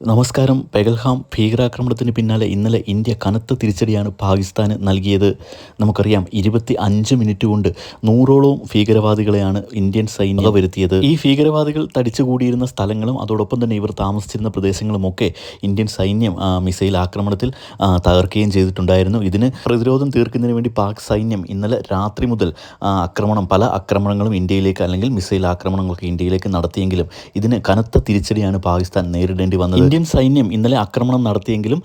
നമസ്കാരം. പെഗൽഹാം ഭീകരാക്രമണത്തിന് പിന്നാലെ ഇന്നലെ ഇന്ത്യ കനത്ത തിരിച്ചടിയാണ് പാകിസ്ഥാന് നൽകിയത്. നമുക്കറിയാം ഇരുപത്തി അഞ്ച് മിനിറ്റ് കൊണ്ട് നൂറോളം ഭീകരവാദികളെയാണ് ഇന്ത്യൻ സൈന്യം വരുത്തിയത്. ഈ ഭീകരവാദികൾ തടിച്ചുകൂടിയിരുന്ന സ്ഥലങ്ങളും അതോടൊപ്പം തന്നെ ഇവർ താമസിച്ചിരുന്ന പ്രദേശങ്ങളുമൊക്കെ ഇന്ത്യൻ സൈന്യം മിസൈൽ ആക്രമണത്തിൽ തകർക്കുകയും ചെയ്തിട്ടുണ്ടായിരുന്നു. ഇതിന് പ്രതിരോധം തീർക്കുന്നതിന് വേണ്ടി പാക് സൈന്യം ഇന്നലെ രാത്രി മുതൽ ആക്രമണം പല ആക്രമണങ്ങളും ഇന്ത്യയിലേക്ക് അല്ലെങ്കിൽ മിസൈൽ ആക്രമണങ്ങളൊക്കെ ഇന്ത്യയിലേക്ക് നടത്തിയെങ്കിലും ഇതിന് കനത്ത തിരിച്ചടിയാണ് പാകിസ്ഥാൻ നേരിടേണ്ടി വന്നത്. ഇന്ത്യൻ സൈന്യം ഇന്നലെ ആക്രമണം നടത്തിയെങ്കിലും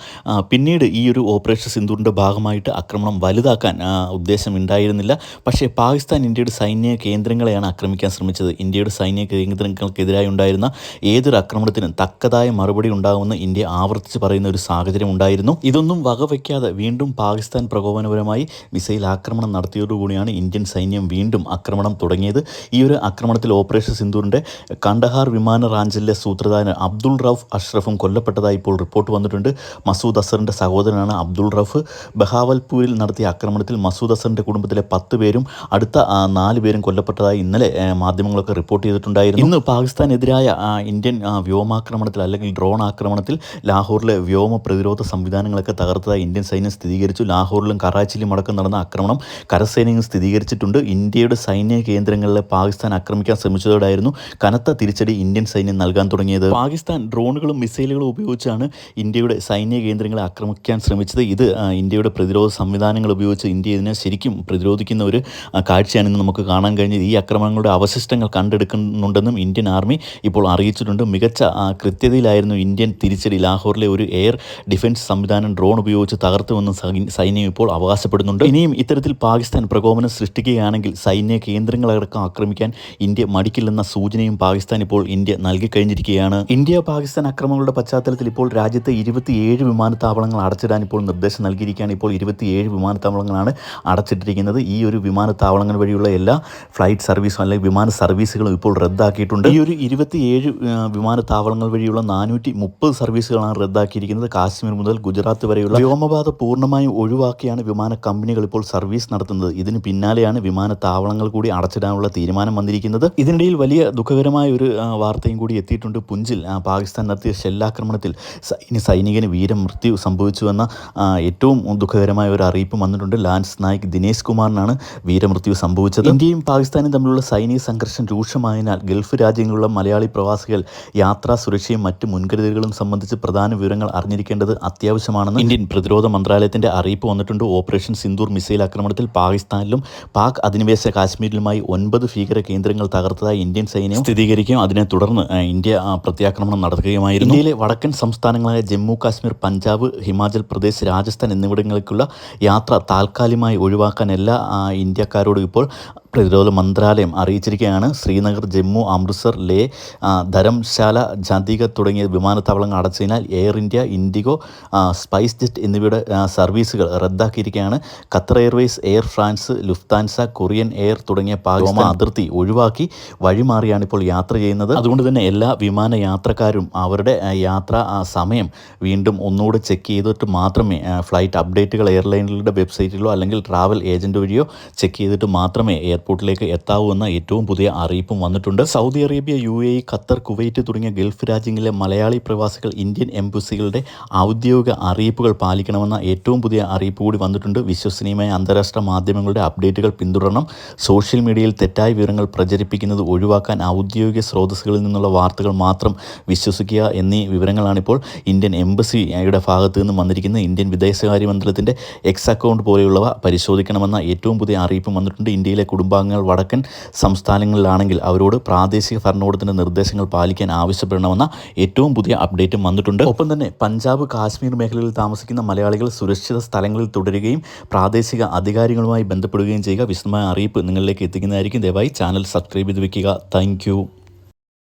പിന്നീട് ഈ ഒരു ഓപ്പറേഷൻ സിന്ധുവിന്റെ ഭാഗമായിട്ട് ആക്രമണം വലുതാക്കാൻ ഉദ്ദേശം ഉണ്ടായിരുന്നില്ല. പക്ഷേ പാകിസ്ഥാൻ ഇന്ത്യയുടെ സൈന്യ കേന്ദ്രങ്ങളെയാണ് ആക്രമിക്കാൻ ശ്രമിച്ചത്. ഇന്ത്യയുടെ സൈന്യ കേന്ദ്രങ്ങൾക്കെതിരായി ഉണ്ടായിരുന്ന ഏതൊരു ആക്രമണത്തിനും തക്കതായ മറുപടി ഉണ്ടാകുമെന്ന് ഇന്ത്യ ആവർത്തിച്ച് പറയുന്ന ഒരു സാഹചര്യം ഉണ്ടായിരുന്നു. ഇതൊന്നും വകവയ്ക്കാതെ വീണ്ടും പാകിസ്ഥാൻ പ്രകോപനപരമായി മിസൈൽ ആക്രമണം നടത്തിയതോടുകൂടിയാണ് ഇന്ത്യൻ സൈന്യം വീണ്ടും ആക്രമണം തുടങ്ങിയത്. ഈ ഒരു ആക്രമണത്തിൽ ഓപ്പറേഷൻ സിന്ധുവിന്റെ കണ്ടഹാർ വിമാന റാഞ്ചിലെ സൂത്രധാരൻ അബ്ദുൾ റൌഫ് അഷ്റഫും കൊല്ലപ്പെട്ടതായി ഇപ്പോൾ റിപ്പോർട്ട് വന്നിട്ടുണ്ട്. മസൂദ് അസറിന്റെ സഹോദരനാണ് അബ്ദുൾ റഫ്. ബഹാവൽപൂരിൽ നടത്തിയ ആക്രമണത്തിൽ മസൂദ് അസറിന്റെ കുടുംബത്തിലെ പത്ത് പേരും അടുത്ത നാല് പേരും കൊല്ലപ്പെട്ടതായി ഇന്നലെ മാധ്യമങ്ങളൊക്കെ റിപ്പോർട്ട് ചെയ്തിട്ടുണ്ടായിരുന്നു. ഇന്ന് പാകിസ്ഥാനെതിരായ ഇന്ത്യൻ വ്യോമാക്രമണത്തിൽ അല്ലെങ്കിൽ ഡ്രോൺ ആക്രമണത്തിൽ ലാഹോറിലെ വ്യോമ പ്രതിരോധ സംവിധാനങ്ങളൊക്കെ തകർത്തതായി ഇന്ത്യൻ സൈന്യം സ്ഥിരീകരിച്ചു. ലാഹോറിലും കറാച്ചിയിലും അടക്കം നടന്ന ആക്രമണം കരസേനയും സ്ഥിരീകരിച്ചിട്ടുണ്ട്. ഇന്ത്യയുടെ സൈന്യ കേന്ദ്രങ്ങളിലെ പാകിസ്ഥാൻ ആക്രമിക്കാൻ ശ്രമിച്ചതോടായിരുന്നു കനത്ത തിരിച്ചടി ഇന്ത്യൻ സൈന്യം നൽകാൻ തുടങ്ങിയത്. പാകിസ്ഥാൻ ഡ്രോണുകളും മിസൈലുകളും ഉപയോഗിച്ചാണ് ഇന്ത്യയുടെ സൈന്യ കേന്ദ്രങ്ങളെ ആക്രമിക്കാൻ ശ്രമിച്ചത്. ഇത് ഇന്ത്യയുടെ പ്രതിരോധ സംവിധാനങ്ങൾ ഉപയോഗിച്ച് ഇന്ത്യ ഇതിനെ ശരിക്കും പ്രതിരോധിക്കുന്ന ഒരു കാഴ്ചയാണ് ഇന്ന് നമുക്ക് കാണാൻ കഴിഞ്ഞത്. ഈ ആക്രമണങ്ങളുടെ അവശിഷ്ടങ്ങൾ കണ്ടെടുക്കുന്നുണ്ടെന്നും ഇന്ത്യൻ ആർമി ഇപ്പോൾ അറിയിച്ചിട്ടുണ്ട്. മികച്ച കൃത്യതയിലായിരുന്നു ഇന്ത്യൻ തിരിച്ചടി. ലാഹോറിലെ ഒരു എയർ ഡിഫൻസ് സംവിധാനം ഡ്രോൺ ഉപയോഗിച്ച് തകർത്തുവെന്ന് സൈന്യം ഇപ്പോൾ അവകാശപ്പെടുന്നുണ്ട്. ഇനിയും ഇത്തരത്തിൽ പാകിസ്ഥാൻ പ്രകോപനം സൃഷ്ടിക്കുകയാണെങ്കിൽ സൈന്യ കേന്ദ്രങ്ങളടക്കം ആക്രമിക്കാൻ ഇന്ത്യ മടിക്കില്ലെന്ന സൂചനയും പാകിസ്ഥാൻ ഇപ്പോൾ ഇന്ത്യ നൽകിക്കഴിഞ്ഞിരിക്കുകയാണ്. ഇന്ത്യ പാകിസ്ഥാൻ ആക്രമണങ്ങളുടെ പശ്ചാത്തലത്തിൽ ഇപ്പോൾ രാജ്യത്തെ ഇരുപത്തിയേഴ് വിമാനത്താവളങ്ങൾ അടച്ചിടാൻ ഇപ്പോൾ നിർദ്ദേശം നൽകിയിരിക്കുകയാണ്. ഇപ്പോൾ ഇരുപത്തിയേഴ് വിമാനത്താവളങ്ങളാണ് അടച്ചിട്ടിരിക്കുന്നത്. ഈ ഒരു വിമാനത്താവളങ്ങൾ വഴിയുള്ള എല്ലാ ഫ്ലൈറ്റ് സർവീസും അല്ലെങ്കിൽ വിമാന സർവീസുകളും ഇപ്പോൾ റദ്ദാക്കിയിട്ടുണ്ട്. ഈ ഒരു ഇരുപത്തിയേഴ് വിമാനത്താവളങ്ങൾ വഴിയുള്ള നാനൂറ്റി മുപ്പത് സർവീസുകളാണ് റദ്ദാക്കിയിരിക്കുന്നത്. കാശ്മീർ മുതൽ ഗുജറാത്ത് വരെയുള്ള വ്യോമപാത പൂർണമായും ഒഴിവാക്കിയാണ് വിമാന കമ്പനികൾ ഇപ്പോൾ സർവീസ് നടത്തുന്നത്. ഇതിന് പിന്നാലെയാണ് വിമാനത്താവളങ്ങൾ കൂടി അടച്ചിടാനുള്ള തീരുമാനം വന്നിരിക്കുന്നത്. ഇതിനിടയിൽ വലിയ ദുഃഖകരമായ ഒരു വാർത്തയും കൂടി എത്തിയിട്ടുണ്ട്. പുഞ്ചിൽ പാകിസ്ഥാൻ നടത്തിയ ഷെല്ലാക്രമണത്തിൽ സൈനി സൈനികന് വീരമൃത്യു സംഭവിച്ചുവെന്ന ഏറ്റവും ദുഃഖകരമായ ഒരു അറിയിപ്പ് വന്നിട്ടുണ്ട്. ലാൻസ് നായിക് ദിനേശ് കുമാറിനാണ് വീരമൃത്യു സംഭവിച്ചത്. ഇന്ത്യയും പാകിസ്ഥാനും തമ്മിലുള്ള സൈനിക സംഘർഷം രൂക്ഷമായതിനാൽ ഗൾഫ് രാജ്യങ്ങളിലുള്ള മലയാളി പ്രവാസികൾ യാത്രാ സുരക്ഷയും മറ്റ് മുൻകരുതലുകളും സംബന്ധിച്ച് പ്രധാന വിവരങ്ങൾ അറിഞ്ഞിരിക്കേണ്ടത് അത്യാവശ്യമാണെന്ന് ഇന്ത്യൻ പ്രതിരോധ മന്ത്രാലയത്തിന്റെ അറിയിപ്പ് വന്നിട്ടുണ്ട്. ഓപ്പറേഷൻ സിന്ദൂർ മിസൈൽ ആക്രമണത്തിൽ പാകിസ്ഥാനിലും പാക് അധിനിവേശ കാശ്മീരിലുമായി ഒൻപത് ഭീകര കേന്ദ്രങ്ങൾ തകർത്തതായി ഇന്ത്യൻ സൈന്യം സ്ഥിരീകരിക്കുകയും അതിനെ തുടർന്ന് ഇന്ത്യ പ്രത്യാക്രമണം നടത്തുകയുമായിരുന്നു. ഇന്ത്യയിലെ വടക്കൻ സംസ്ഥാനങ്ങളായ ജമ്മു കാശ്മീർ പഞ്ചാബ് ഹിമാചൽ പ്രദേശ് രാജസ്ഥാൻ എന്നിവിടങ്ങളിലേക്കുള്ള യാത്ര താൽക്കാലികമായി ഒഴിവാക്കാൻ എല്ലാ ഇന്ത്യക്കാരോടും ഇപ്പോൾ പ്രതിരോധ മന്ത്രാലയം അറിയിച്ചിരിക്കുകയാണ്. ശ്രീനഗർ ജമ്മു അമൃത്സർ ലേ ധരംശാല ജാന്തിക തുടങ്ങിയ വിമാനത്താവളങ്ങൾ അടച്ചതിനാൽ Air India IndiGo SpiceJet എന്നിവയുടെ സർവീസുകൾ റദ്ദാക്കിയിരിക്കുകയാണ്. Qatar Airways Air France Lufthansa Korean Air തുടങ്ങിയ പാകിസ്ഥാൻ അതിർത്തി ഒഴിവാക്കി വഴിമാറിയാണ് ഇപ്പോൾ യാത്ര ചെയ്യുന്നത്. അതുകൊണ്ട് തന്നെ എല്ലാ വിമാന യാത്രക്കാരും അവരുടെ യാത്ര സമയം വീണ്ടും ഒന്നുകൂടെ ചെക്ക് ചെയ്തിട്ട് മാത്രമേ ഫ്ലൈറ്റ് അപ്ഡേറ്റുകൾ എയർലൈനുകളുടെ വെബ്സൈറ്റിലോ അല്ലെങ്കിൽ ട്രാവൽ ഏജന്റ് വഴിയോ ചെക്ക് ചെയ്തിട്ട് മാത്രമേ എയർപോർട്ടിലേക്ക് എത്താവൂ ഏറ്റവും പുതിയ അറിയിപ്പും വന്നിട്ടുണ്ട്. Saudi Arabia U A Qatar Kuwait തുടങ്ങിയ ഗൾഫ് രാജ്യങ്ങളിലെ മലയാളി പ്രവാസികൾ ഇന്ത്യൻ എംബസികളുടെ ഔദ്യോഗിക അറിയിപ്പുകൾ പാലിക്കണമെന്ന ഏറ്റവും പുതിയ അറിയിപ്പ് കൂടി വന്നിട്ടുണ്ട്. വിശ്വസനീയമായ അന്താരാഷ്ട്ര മാധ്യമങ്ങളുടെ അപ്ഡേറ്റുകൾ പിന്തുടരണം. സോഷ്യൽ മീഡിയയിൽ തെറ്റായ വിവരങ്ങൾ പ്രചരിപ്പിക്കുന്നത് ഒഴിവാക്കാൻ ഔദ്യോഗിക സ്രോതസ്സുകളിൽ നിന്നുള്ള വാർത്തകൾ മാത്രം വിശ്വസിക്കുക എന്നീ വിവരങ്ങളാണിപ്പോൾ ഇന്ത്യൻ എംബസിയുടെ ഭാഗത്തു നിന്നും വന്നിരിക്കുന്നത്. ഇന്ത്യൻ വിദേശകാര്യ മന്ത്രാലയത്തിന്റെ എക്സ് അക്കൗണ്ട് പോലെയുള്ളവ പരിശോധിക്കണമെന്ന ഏറ്റവും പുതിയ അറിയിപ്പ് വന്നിട്ടുണ്ട്. ഇന്ത്യയിലെ കുടുംബാംഗങ്ങൾ വടക്കൻ സംസ്ഥാനങ്ങളിലാണെങ്കിൽ അവരോട് പ്രാദേശിക ഭരണകൂടത്തിന്റെ നിർദ്ദേശങ്ങൾ പാലിക്കാൻ ആവശ്യപ്പെടണമെന്ന ഏറ്റവും പുതിയ അപ്ഡേറ്റും വന്നിട്ടുണ്ട്. ഒപ്പം തന്നെ പഞ്ചാബ് കാശ്മീർ മേഖലയിൽ താമസിക്കുന്ന മലയാളികൾ സുരക്ഷിത സ്ഥലങ്ങളിൽ തുടരുകയും പ്രാദേശിക അധികാരികളുമായി ബന്ധപ്പെടുകയും ചെയ്യുക വിശദമായ അറിയിപ്പ് നിങ്ങളിലേക്ക് എത്തിക്കുന്നതായിരിക്കും. ദയവായി ചാനൽ സബ്സ്ക്രൈബ് ചെയ്ത് വയ്ക്കുക താങ്ക്